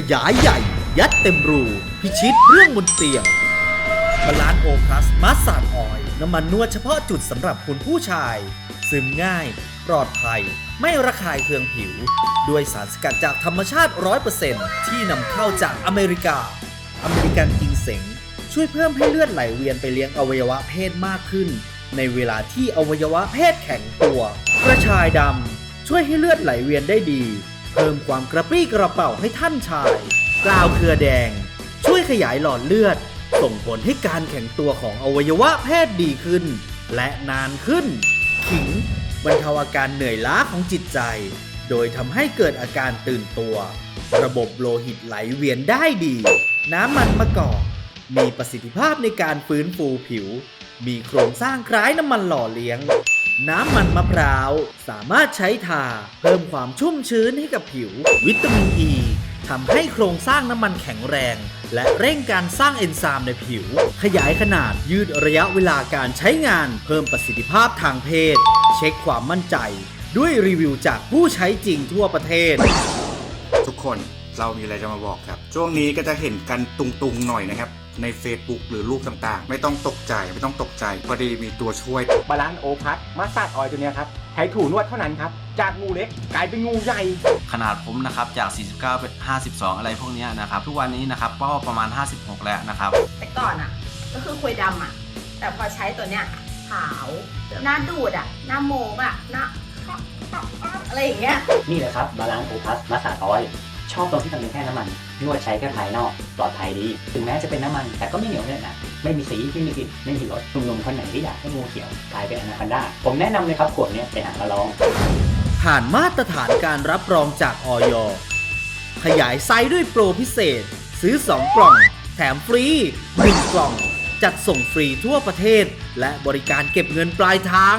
ขยายใหญ่ ยัดเต็มรู พิชิตเรื่องบนเตียงบาลานโอพลัสมัสสาดออย น้ำมันนวดเฉพาะจุดสำหรับคุณผู้ชาย ซึมง่าย ปลอดภัย ไม่ระคายเคืองผิว ด้วยสารสกัดจากธรรมชาติ 100%ที่นำเข้าจากอเมริกา อเมริกันกิงเสงช่วยเพิ่มให้เลือดไหลเวียนไปเลี้ยงอวัยวะเพศมากขึ้น ในเวลาที่อวัยวะเพศแข็งตัว กระชายดำช่วยให้เลือดไหลเวียนได้ดี เพิ่มความกระปรี้กระเป๋าให้ท่านชาย กล่าวเครือแดง ช่วยขยายหลอดเลือด ส่งผลให้การแข็งตัวของอวัยวะเพศดีขึ้น และนานขึ้น ขิงบรรเทาอาการเหนื่อยล้าของจิตใจ โดยทำให้เกิดอาการตื่นตัว ระบบโลหิตไหลเวียนได้ดี น้ำมันมะกอกมีประสิทธิภาพในการฟื้นฟูผิว มีโครงสร้างคล้ายน้ำมันหล่อเลี้ยง น้ำมันมะพร้าว สามารถใช้ทา เพิ่มความชุ่มชื้นให้กับผิว วิตามินอ e, ีทำให้โครงสร้างน้ำมันแข็งแรง และเร่งการสร้างเอนไซม์ในผิว ขยายขนาดยืดระยะเวลาการใช้งาน เพิ่มประสิทธิภาพทางเพศ เช็คความมั่นใจ ด้วยรีวิวจากผู้ใช้จริงทั่วประเทศ ทุกคนเรามีอะไรจะมาบอกครับ ช่วงนี้ก็จะเห็นกันตุงๆหน่อยนะครับ ใน Facebook หรือรูปต่างๆ ไม่ต้องตกใจไม่ต้องตกใจพอดีมีตัวช่วยบาลานซ์โอพัสมาสซาดออยล์ตัวเนี้ยครับใช้ถูนวดเท่านั้นครับ จากงูเล็กกลายเป็นงูใหญ่ ขนาดผมนะครับจาก 49 เป็น 52 อะไรพวกเนี้ยนะครับ ทุกวันนี้นะครับก็ประมาณ 56 แล้วนะครับ แต่ก่อนอะ ก็คือคุยดำอะ แต่พอใช้ตัวเนี้ยขาวหน้าดูดอะ หน้าโมกอะหน้าอะไรอย่างเงี้ย นี่เลยครับบาลานซ์โอพัสมาสาออยล์ ชอบตรงที่มันเป็นแค่น้ำมันนวดใช้แค่ภายนอกปลอดภัยดี ถึงแม้จะเป็นน้ำมันแต่ก็ไม่เหนียวเนอะหนะไม่มีสีไม่มีกลิ่นไม่มีรสหนุ่มๆคนไหนที่อยากให้งูเขียวกลายเป็นอนาคอนดาผมแนะนำเลยครับขวดนี้ไปหามาลอง ผ่านมาตรฐานการรับรองจากออยขยายไซส์ด้วยโปรพิเศษ ซื้อ 2 กล่อง แถมฟรี 1 กล่อง จัดส่งฟรีทั่วประเทศ และบริการเก็บเงินปลายทาง